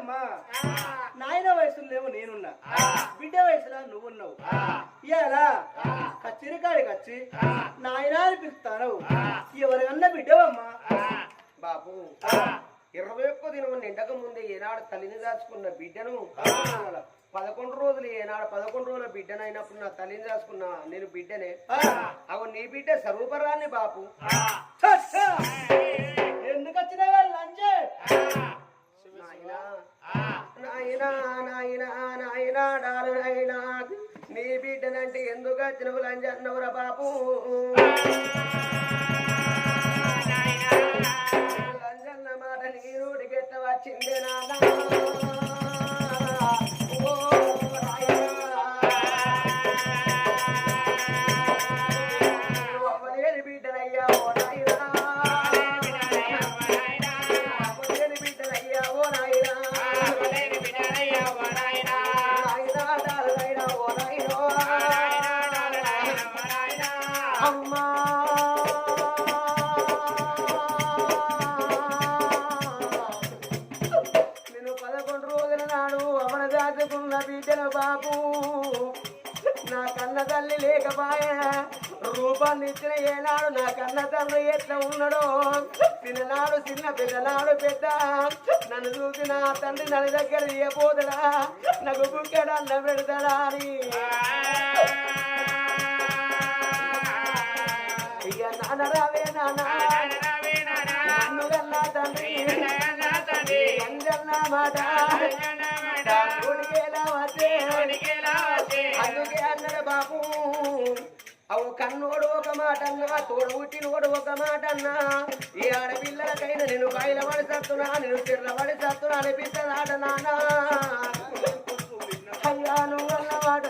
అమ్మా. నాయన వయసులో నేనున్నా. బిడ్డ వయసులో నువ్వున్నావు. ఇలా కచ్చిరికాడికి వచ్చి నాయన అని పిలుస్తాను ఎవరికన్నా బిడ్డవమ్మా? బాబు ఇరవై ఒక్క దినం నిండక ముందే ఏనాడు తల్లిని దాచుకున్న బిడ్డను పదకొండు రోజులు ఏనాడు పదకొండు రోజుల బిడ్డనైనప్పుడు నా తల్లిని దాచుకున్న నేను బిడ్డనే. అవు నీ బిడ్డ స్వరూపరాన్ని బాపు! ఎందుకు వచ్చినావా లంచే నాయనా నాయనా నాయనా నాయనా డాలు నాయనా నీ బిడ్డనంటే ఎందుకు వచ్చినవు లంజన్నవురా బాపు లంజన్న మాట నీ నోటికి ఎట్ట వచ్చిందే నాన్న ఎట్లా ఉన్నాడో. చిన్ననాడు చిన్న పిల్లనాడు పెద్ద. నన్ను చూసి నా తండ్రి నన్ను దగ్గర ఇయ్యబోదడా నాకు బుక్కెడు అన్న పెడతాడా అని. ఇక నాన్న రావే నాన్న. నన్ను కన్నా తండ్రి. అందన్న మాట. అందుకే అన్నాడు బాబు అవు కన్నోడు ఒక మాట అన్నా తోడు పుట్టినోడు ఒక మాట అన్నా ఈ ఆడపిల్లలకైనా నేను బయలు పడి సత్తున్నా నేను చిర్ల పడి సత్తున్నా అనిపిస్తుందాట నాన్న. అయ్యా నువ్వు అన్న మాట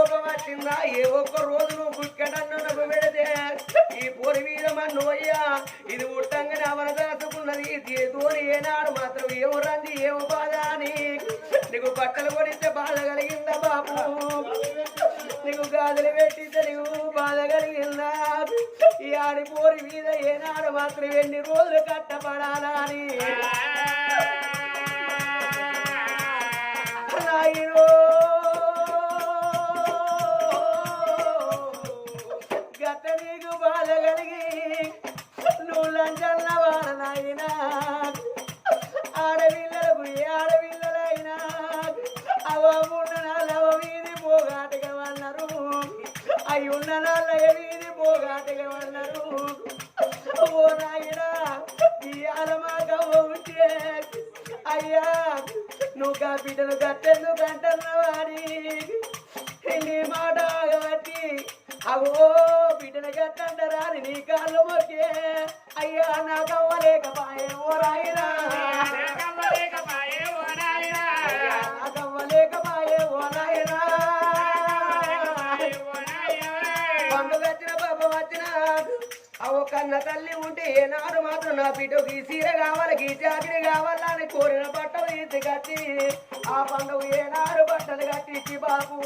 కోపం వచ్చిందా? ఏ ఒక్క రోజు నువ్వు బుక్కడన్ను నువ్వు పెడితే ఈ పొడి మీద మన్ను అయ్యా ఇది ఉట్టంగానే అవన దాచుకున్నది. తోని? ఏనాడు మాత్రం ఏమో రంది ఏమో బాధ అని నీకు బట్టలు కొడితే బాధ కలిగిందా బాబు? నీకు గాజులు పెట్టితే నీకు బాధ కలిగిందా? ఈ ఆడి పోరి మీద ఏనాడు మాత్రం ఎన్ని రోజులు కట్టపడాలా అని? నాయనో వాడ నాయనా ఆడపిల్లలకు ఏ ఆడపిల్లలైనా అవమున్న నాలవ వీధి పోగాటగా అన్నారు అయి ఉన్న నాళ్ళ వీధి పోగాటగా అన్నారు ఓ నాయనా ఈ ఆలమాకవ్వ ఉంటే అయ్యా నువ్వు కా బిడ్డలు కట్టెందుకు అంటున్నావాని నీ మాట ఆగబట్టి అవో బిడ్డను అని నీ కాళ్ళు మొక్కే. అయ్యా నాకు అవ్వలేకపాయే ఓ రాయినా అవ్వలేకపాయే ఓ నాయనా పండుగ వచ్చిన పాప వచ్చిన. అవు కన్న తల్లి ఉంటే ఏనాడు మాత్రం నా బిడ్డకు ఈ సీర కావాలి ఈ కావాలని కోరిన బట్టలు ఇచ్చి కట్టి ఆ పండుగ ఏనాడు బట్టలు కట్టించి బాబు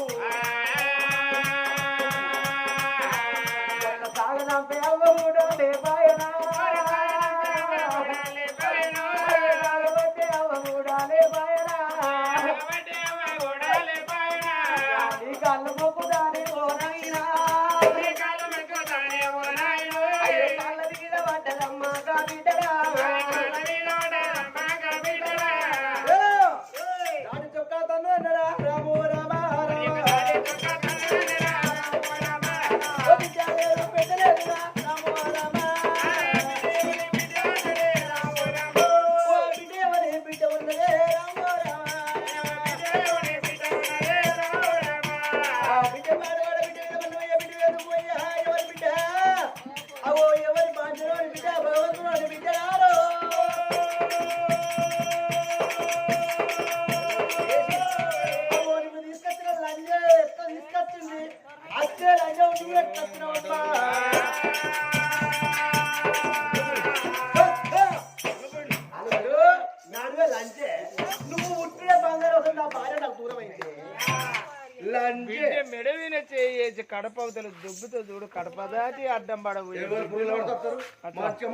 కడప అవతల దుబ్బుతో చూడు కడప దాటి అడ్డం పడవు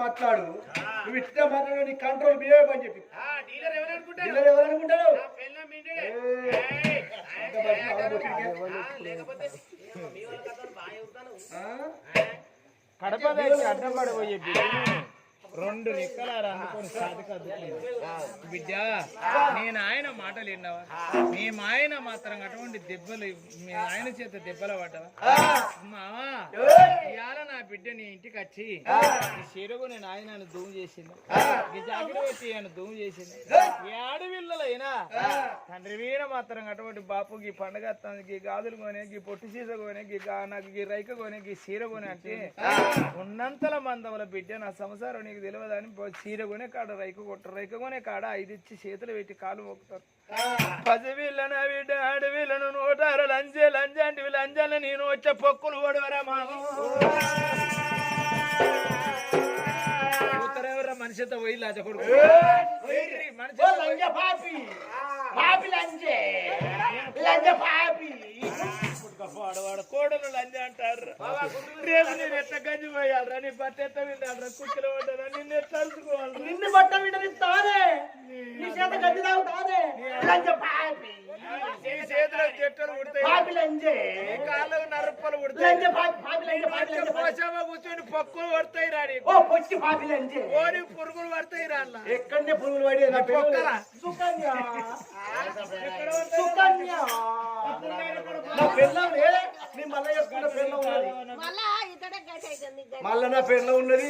మాట్లాడు. నువ్వు ఇట్లా మాట్లాడు నీ కంట్రోల్ బిహేవ్ అని చెప్పి. డీలర్ ఎవరు అనుకుంటారు? కడప దాటి అడ్డం పడబోయే రెండు రెక్కలారు అందుకొని సాధిక బిడ్డ నేను ఆయన మాటలు విన్నావా? మీ ఆయన మాత్రం అటువంటి దెబ్బలు మీ ఆయన చేత దెబ్బలు పడ్డావా? మావా ఇవాళ నా బిడ్డ నీ ఇంటికి వచ్చి ఈ చెరువు నేను ఆయన దూము చేసింది. ఈ జాకెట్ వచ్చి ఆయన దూము చేసింది. ఈ తండ్రి వీర మాత్రం అటువంటి బాపు ఈ పండగ గీ ఈ గాజులు కొనే గీ పొట్టి సీస కొనే గీ నాకు గీ రైక కొనే గీ చీర కొనే అంటే ఉన్నంతల మందవల బిడ్డ నా సంసారం నీకు తెలియదు అని పో- చీర కొనే కాడ రైక కొట్టరు రైక కొనే కాడ ఐదు ఇచ్చి చేతులు పెట్టి కాలు మొక్కుతారు పసిపిల్లన బిడ్డ ఆడపిల్లను నూటారు లంజే లంజ అంటే లంజాల నేను వచ్చే పొక్కులు ఓడవరా ఉత్తరెవరా మనిషితో పోయి లాజ కొడుకు. మనిషి లంజ పాపి. పాపి లంజే. లంజ పాపి. వాడవాడు కోడలు లంజ అంటారు. రేపు నేను ఎట్లా గంజి పోయాలరా? నీ బట్ట ఎట్ట వింటారా కుక్కలు పడ్డారా నిన్ను ఎట్లా అరుచుకోవాలి నిన్ను బట్ట వింటది తానే. నీ చేత గడ్డి తాగు తానే లంజ పాపి నీ చేతిలో చెట్టలు ఉడతాయి పాపి లంజే నీ కాళ్ళకు నరప్పలు లంజ ఉడతాయి పాపి పాపి లంజ పాపి లంజ పాపి. పోసామా కూర్చొని పక్కులు పడతాయి రాని ఓ పొచ్చి పాపి లంజే ఓని పురుగులు పడతాయి రాళ్ళ ఎక్కడనే పురుగులు పడేది నా పిల్లలు. పొక్కరా? సుకన్య. సుకన్య. నా పిల్లం ఏ? నీ మల్ల చేసుకున్న పిల్లం ఉన్నది. మళ్ళా. మళ్ళా నా పిల్లం ఉన్నది.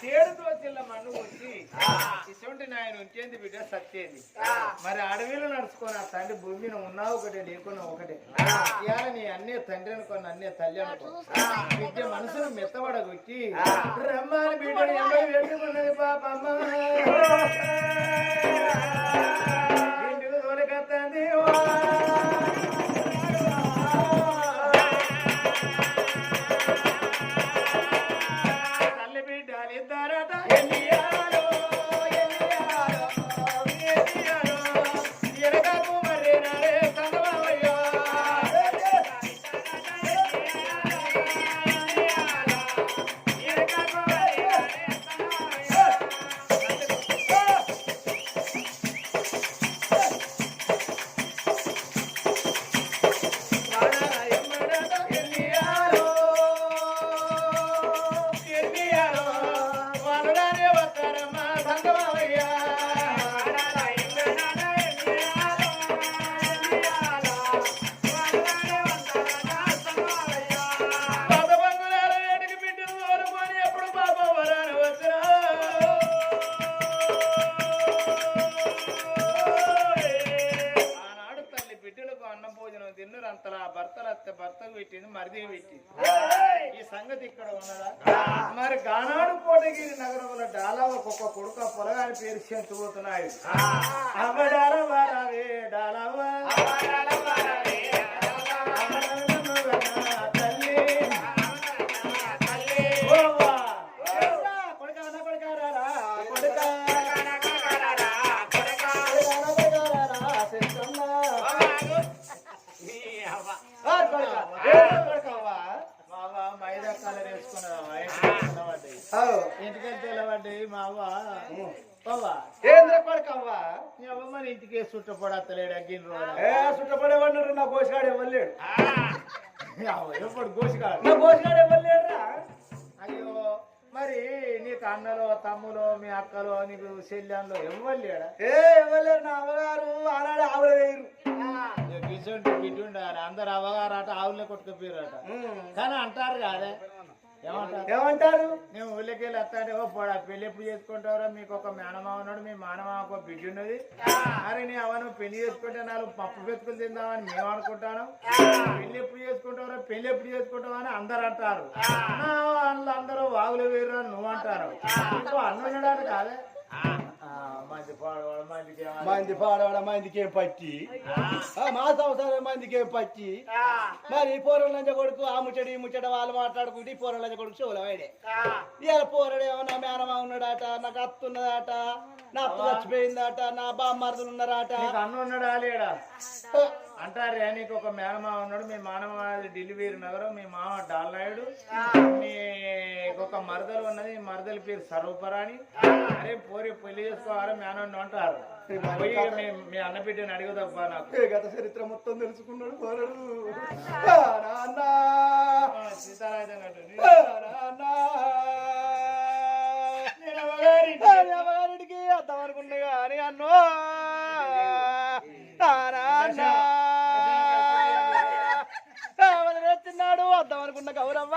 తేడుతో చిల్ల మన్ను వచ్చి ఇటువంటి నాయన ఉంచేది బిడ్డ సత్యేది మరి అడవిలో నడుచుకొని ఆ తండ్రి భూమి మీద ఉన్నా ఒకటే లేకున్నా ఒకటే. ఇవాళ నీ అన్నే తండ్రి అనుకోని అన్నే తల్లి అనుకో. బిడ్డ మనసును మెత్తబడగొచ్చి రమ్మని బిడ్డని ఎంబడి పెట్టుకున్నది పాపమ్మ ఇంటికి తోలికత్తంది మరిది పెట్టింది ఈ సంగతి ఇక్కడ ఉన్నదా? మరి గానాడు కోటగిరి నగరంలో డాలా ఒక్కొక్క కొడుక పొలగాని పేరు చెంతుపోతున్నాయి. అవడాల వారావే డాలవా తల్లి ఇంటికెళ్తే వెళ్ళబడ్డాయి మావ? బావా ఏంద్ర కొడుకావా? నీ అవ్వ మన ఇంటికి చుట్టపడత్తలేడు అగ్గిన సుట్టపడేవాడు నా గోసిగాడు ఇవ్వలేడు ఎప్పుడు గోసిగాడు? నా గోసిగాడు ఇవ్వలేడురా అయ్యో మరి నీకు అన్నలో తమ్ములో మీ అక్కలో నీకు చెల్లెంలో ఎవ్వలేడా? ఏ ఇవ్వలేరు నా అమ్మగారు ఆనాడు ఆవులు వేయరు. ఉండాలి అందరు అవగారట ఆవులే కొట్టుకుపోయారట కానీ అంటారు కాదే ఏమంటారు? నేను ఊళ్ళకి వెళ్ళి ఓ పోడా పెళ్ళి ఎప్పుడు చేసుకుంటావురా? మీకు ఒక మేనమావ ఉన్నాడు మీ మానమావకు ఒక బిడ్డ ఉన్నది. అరే నీ అవను పెళ్ళి చేసుకుంటే నాలుగు పప్పు పెట్టుకుని తిందామని మేము అనుకుంటాను. పెళ్ళి ఎప్పుడు చేసుకుంటావురా? పెళ్ళి ఎప్పుడు చేసుకుంటావు అని అందరు అంటారు. అందరూ వాగులు వేరు అని నువ్వు అంటారు. ఇంకో అన్న ఉన్నాడు కాదే మంది పాడవాడ మందికి ఆ, మా సంవత్సరం మందికి పట్టి? మరి పోరం లంచ కొడుకు ఆ ముచ్చడి ఈ ముచ్చట వాళ్ళు మాట్లాడుకుంటే ఈ పోరం లంచ కొడుకు చెవుల వాడే. ఇవాళ పోరడు ఏమన్నా మేనమా ఉన్నాడట నాకు అత్తున్నదట నా అత్త చచ్చిపోయిందట నా బామ్మర్దులు ఉన్నారట. అన్న ఉన్నాడా లేడా? అంటారే నీకు ఒక మేనమావ ఉన్నాడు మీ మానవ డెలివరీ నగరం మీ మామ డాల్నాయుడు మీకు ఒక మరదలు ఉన్నది మరదలి పేరు సర్వపరాణి అరే పోరి పెళ్ళి చేసుకోవాలని మేనన్ను అంటారు. పోయి మీ మీ అన్న బిడ్డని అడుగుదబ్బా నాకు. గత చరిత్ర మొత్తం తెలుసుకున్నాడు పోరడు. నాన్న. నేను అవగారి ఆ, నీ అమ్మగారింటికి వద్దాం అనుకున్నా కానీ అన్నో నా నాన్న ఆ, వదిలేస్తున్నాడు అనుకున్న గౌరవ్వ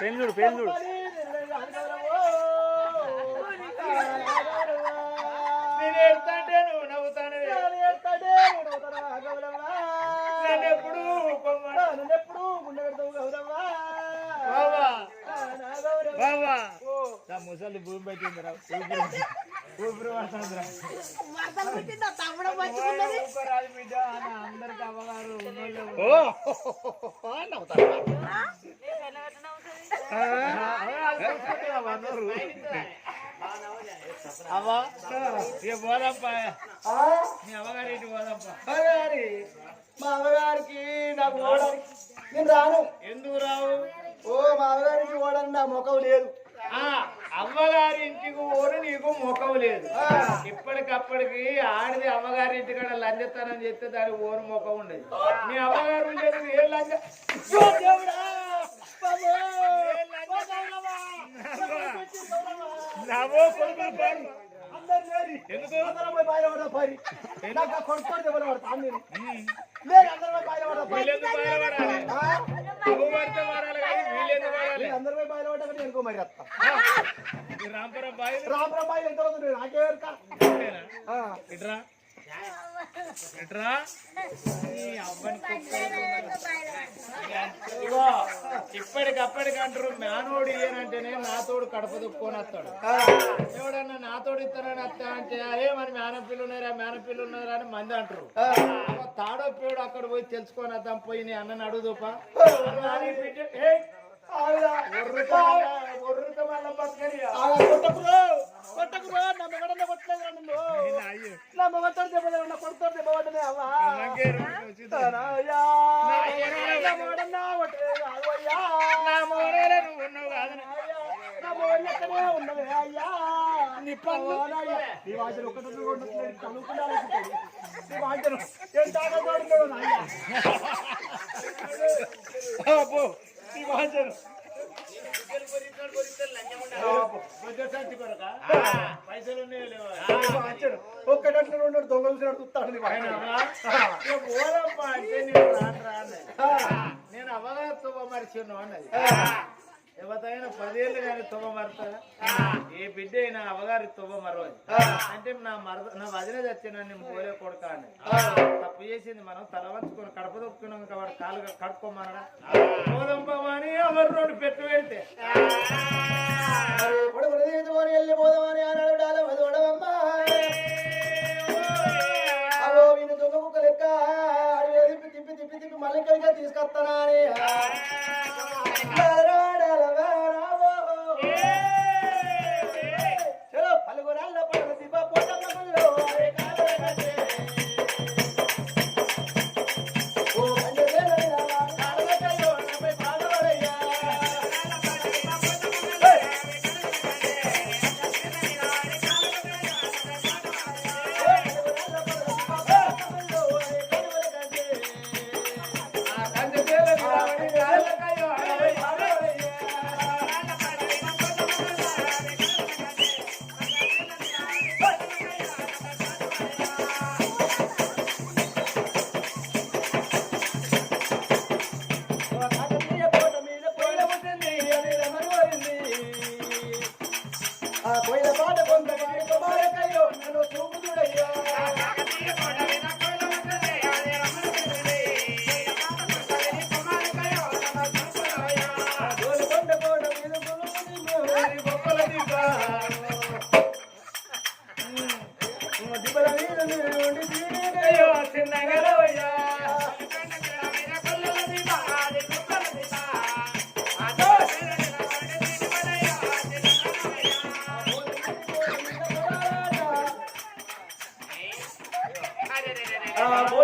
పెళ్ళుడు పెళ్ళుడు. నేను ఏడుతాంటే నువ్వు నవ్వుతానే నన్ను ఎప్పుడు పొమ్మను. బావా. బావా. నా ముసలి భూమి పెట్టిందిరా ఊపిరి. ఊపిరి పడుతుందిరా రాజు బిడ్డ అని అందరికి అవ్వగారు ఉన్నోళ్ళు అవ్వా ఇక పోదప్పా మీ అమ్మగారి ఇంటికి పోదప్పా మా అమ్మగారికి నాకు ఓడానికి నేను రాను ఎందుకు రావు? ఓ మా అమ్మగారికి ఓడని నా ముఖం లేదు. అమ్మగారి ఇంటికి ఊరు నీకు ముఖం లేదు. ఇప్పటికప్పటికి ఆడిది అమ్మగారి ఇంటి కాడ లంజతనం చేస్తే దాని ఊరు ముఖం ఉండదు. మీ అమ్మగారు ఉండేది ఏ లంజ? ఆ కొడుకు. రాంపురం బాయ్ రామరావు బాయ్ ఎంత నాకే. ఇట్రా? కుక్కలు ఇగో ఇప్పటికప్పటికి అంటారు మేనోడు ఇయ్యనంటేనే నాతోడు కడప దుక్కొని వస్తాడు. ఎవడన్నా నాతోడు ఇస్తానని వస్తా అంటే అరే మరి మేనపిల్లు ఉన్నారా మేనపిల్లు ఉన్నారా అని మంది అంటారు. తాడో పేడు అక్కడ పోయి తెలుసుకొని వద్దాం పోయి నీ అన్నని అడుగుదోపా. కొట్టకురో. కొట్టకురో. నా మొగడన్న కొట్టలేదురా నిన్ను. నా మొగడతో దెబ్బ తగిలింది, నా అవ్వా. అయ్యా. నా మొగడన్న కొట్టలేదు, అవ్వయ్యా. నా మోడలే నువ్వు ఉన్నావు కాదు అయ్యా. నా మొగడు ఎక్కడే ఉన్నది, అయ్యా. నీ పన్ను. నీ ఒక్కటి. నీ ఎంత ఆగకూడదు, అయ్యా. అబ్బో, నీ వాంఛలు. ఒక్కటట్లు రెండు దొంగలు చూస్తాడు నేను అవగాహన మరిచిన్నావు అన్నది ఎవరైనా పదేళ్ళు కానీ తువ్వ మరుతుందా ఏ బిడ్డ అయినా అవగారి తువ్వ మరవదు. అంటే నా మరద నా వదిన చచ్చిన నేను పోలే కొడుక అని. తప్పు చేసింది మనం తల వంచుకొని కడప దొక్కున్నాం కాబట్టి కాలుగా కడుక్కోమనరా? పోదంపమని ఎవరు పెట్టు పెడితే ah, boy.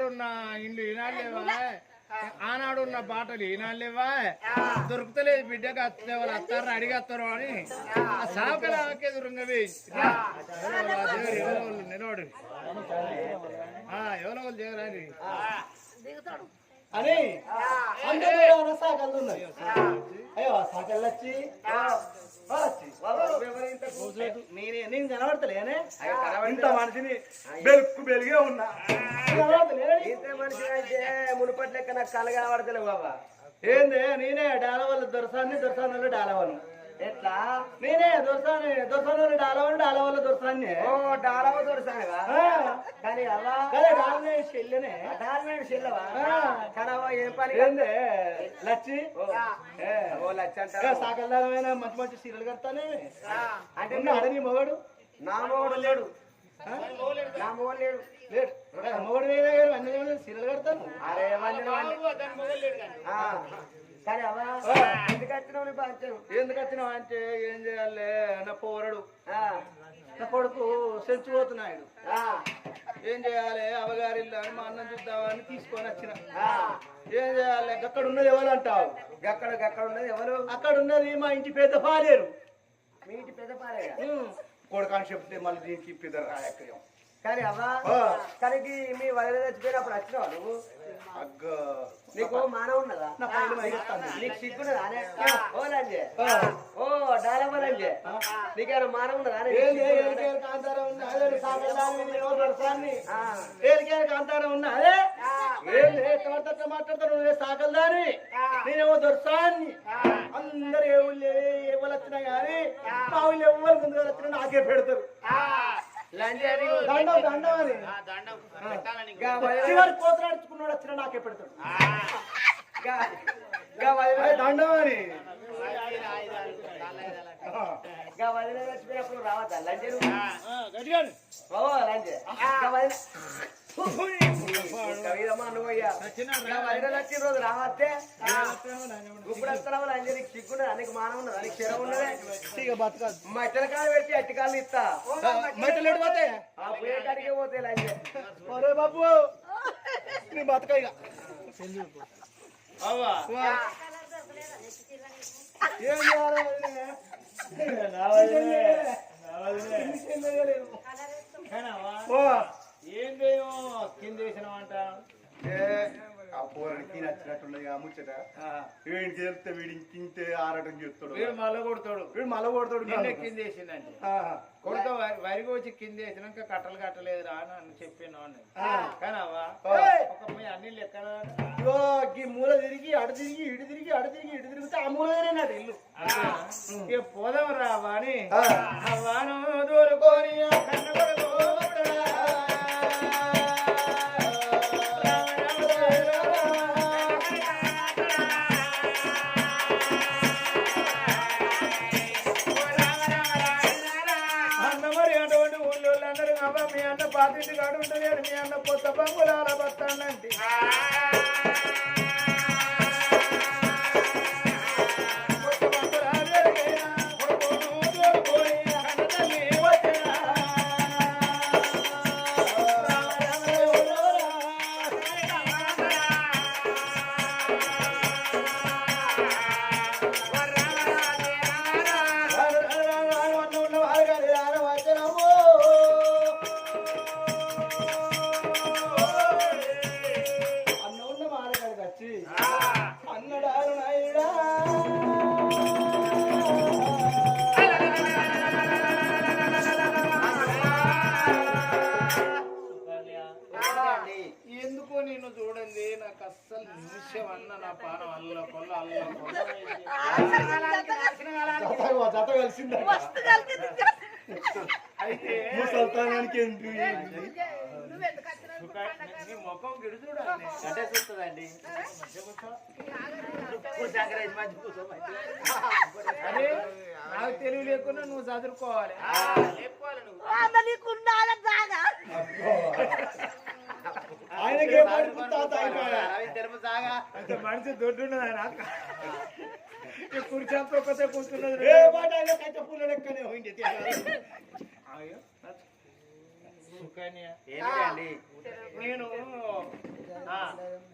ఆనాడున్న ఇల్లు ఈనాళ్ళేవా ఆనాడున్న బాటలు ఈనాళ్ళేవా దొరుకుతలేదు బిడ్డగా అత్తే వాళ్ళు అత్తారు అడిగేస్తారు అని. ఆ. సాకల ఎదురుంగవి ఎవరు నిలవాడు ఎవరో వాళ్ళు చేయరాని దిగుతాడు. అని. అయ్యో సాకలు వచ్చి నేను కనబడతలేనే ఇంత మనిషిని బెలుక్కు బెలిగే ఉన్నా ఇంత మనిషి అయితే మునుపటి లెక్క నాకు కళ కనబడతలేవు బాబా ఏందే నేనే డాలవల్ల దొరసాన్ని దొరసాన్ని డాలవాను ఎట్లా? నేనే దొరసాని దొరసాని డాలవను డాలవల్ల దొరసాన్ని. ఓ డాలవ దొరసానవా? కానీ అలా? అదే డాలనే చెల్లెనే. డాల్మెంట్ చెల్లవా? కనవా ఏం పని ఏందే? లచ్చి? ఓ. లచ్చ ఏ, అంటారు. సాకల్దారమైన మంచి మంచి సీరియల్ కడతానే. అంటే ఉన్నాడా నీ మొగడు? నా మొగడు లేడు? నా మొగడు లేడు. లేడు. మొగడు కానీ అన్ని సీరియల్ కడతాను. అరే ఆ, కానీ అవ్వా ఎందుకు వచ్చినావు నీ పంచం ఎందుకు వచ్చినావు అంటే ఏం చేయాలి? నా పోరడు. నా కొడుకు సెంచిపోతున్నాడు ఏం చేయాలి? అవగారిల్లు అని మా అన్నం చూద్దామని తీసుకొని వచ్చిన. ఏం చేయాలి? అక్కడ ఉన్నది ఎవరు అంటావు? గక్కడ గక్కడ ఉన్నది ఎవరు? అక్కడ ఉన్నది మా ఇంటి పెద్ద పాలేరు. మీ ఇంటి పెద్ద పాలేగా కొడుకాని చెప్తే మళ్ళీ దీనికి పెద్ద రాయక్రియం కానీ అవ్వా కానీ మీ వదిలి చచ్చిపోయినప్పుడు వచ్చినావా నువ్వు అగ్గ నీకు మానవ ఉన్నదా. నీకు సిగ్గున్నదా? ఓ లంజే. ఓ డాలమ్మ లంజే. నీకేమైనా మానవ ఉన్నదా? కాంతారం ఉన్న అదే నువ్వే సాగలదాని నేనేమో దొరసాన్ని. అందరు ఏ ఊళ్ళో ఏ ఊళ్ళు వచ్చినా కానీ మా ఊళ్ళో ఎవరు ముందుగా వచ్చినా నాకే పెడతారు. చివరి కోతలు అడుచుకున్నాడు వచ్చినా నాకే పెడతాడు దండం అని గా వదిలి చచ్చిపోయినప్పుడు రావద్దా? లంజే? ఓ లంజే వదిలి- రోజు రావద్దే. ఇప్పుడు వస్తున్నావు ఉన్నదా? ఉన్నదే? ఇక బతకదు మట్టల కాలు పెట్టి అట్టి కాళ్ళు ఇస్తా. మెట్టలు పోయే కాడికే పోతే లంజే ఒరే బాబు. నీ బతక ఇక. అవ్వా. ఏం చేయాలి? ఓ, ఏందేమో కింద వేసినామంట ఏ, ఆ పోరానికి నచ్చినట్టున్నది ఆ ముచ్చట. వీడికి తెలిస్తే వీడి ఇంకింతే ఆరటం చెప్తాడు వీడు మల్ల కొడతాడు. వీడు మళ్ళా కొడతాడు నిన్నే కింద. కొడుక వరికి వచ్చి కింద వేసినాక కట్టలు కట్టలేదు రా అని చెప్పాను అన్నది ఆ. కానీ అవ్వ ఏయ్! ఒక మీ అన్ని ఈ మూల తిరిగి అడు తిరిగి ఇటు తిరిగి అడు తిరిగి ఇటు తిరిగితే ఆ మూలగానే నాది ఇల్లు. ఇక పోదాం రా వాణి దూరుకొని కన్న అలా అన్న అంటే చూస్తుందండి. అరే నాకు తెలివి లేకుండా నువ్వు చదువుకోవాలి. ఆయనకే మనిషి దొడ్డున్నది ఆయన కుర్చీతో కూర్చున్నది. ఏ మాట ఆయన కట్ట పూల లెక్కనే పోయింది అయ్యో, సుకన్య. నేను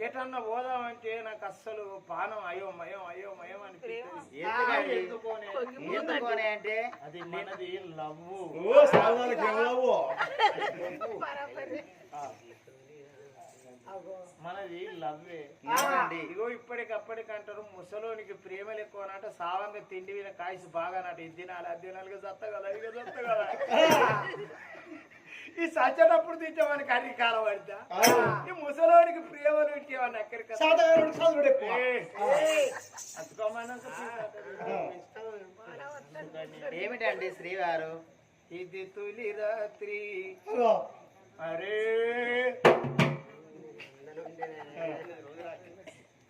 ఎటన్నా పోదామంటే నాకు అస్సలు పానం అయ్యో మయం అయ్యో మయం అనిపిస్తుంది. అంటే? అది మనది లవ్వు. మనది లవ్వే. ఇగో ఇప్పటికప్పటికంటారు ముసలోనికి ప్రేమలు ఎక్కువ అన్నట్టు సావంగా తిండి మీద కాయసి బాగా నాటి. ఇది తినాలి అది తినాలి సత్త కదా ఇక సత్త కదా ఈ సచ్చటప్పుడు తింటామని కర్రీ కాలం పడతా? ఈ సాధారణ చదువుడు ఎక్కువ. ఏమిటండి శ్రీవారు? ఇది తొలి రాత్రి. అరే.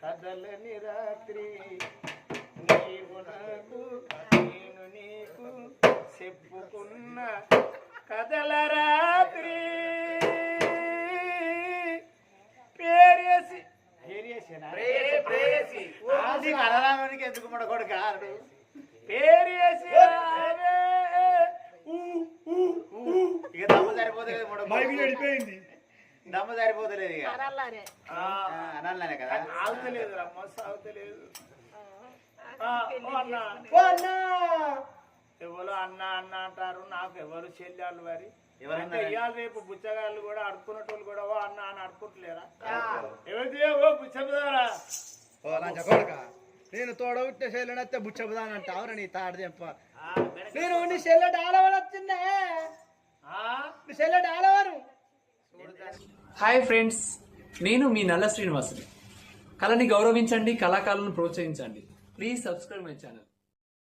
కదలని రాత్రి. నీవు నాకు నేను నీకు చెప్పుకున్న. కదల రాత్రి. పేరేసి పేరేసేనా? ప్రేయసి నీకు అడరానికి ఎందుకు మడకొడు కారు పేరేసి. ఇక దమ్ము సరిపోతుంది కదా దమ్ము సరిపోతలేదు ఇక. అనాలనే కదా? ఆగుతలేదు రమ్మ సాగుతలేదు అన్నా! ఎవరు అన్న అన్న అంటారు నాకు ఎవరు చెల్లెళ్ళు మరి? అంటే ఇవాళ రేపు బుచ్చగాళ్ళు కూడా అడుక్కునేటోళ్ళు కూడా ఓ అన్న అని అడుకుంటలేరా ఎవరిది? ఓ బుచ్చబుదారా నేను తోడ ఉట్టే చెల్లెనైతే బుచ్చబుదానంట అవును నీ తాడు చెప్ప నేను నీ డాలవరు వచ్చిందే. నీ చెల్లె డాలవరు. హాయ్ ఫ్రెండ్స్ నేను మీ నల్ల శ్రీనివాసుని. కళని గౌరవించండి కళాకారులను ప్రోత్సహించండి. Please subscribe my channel.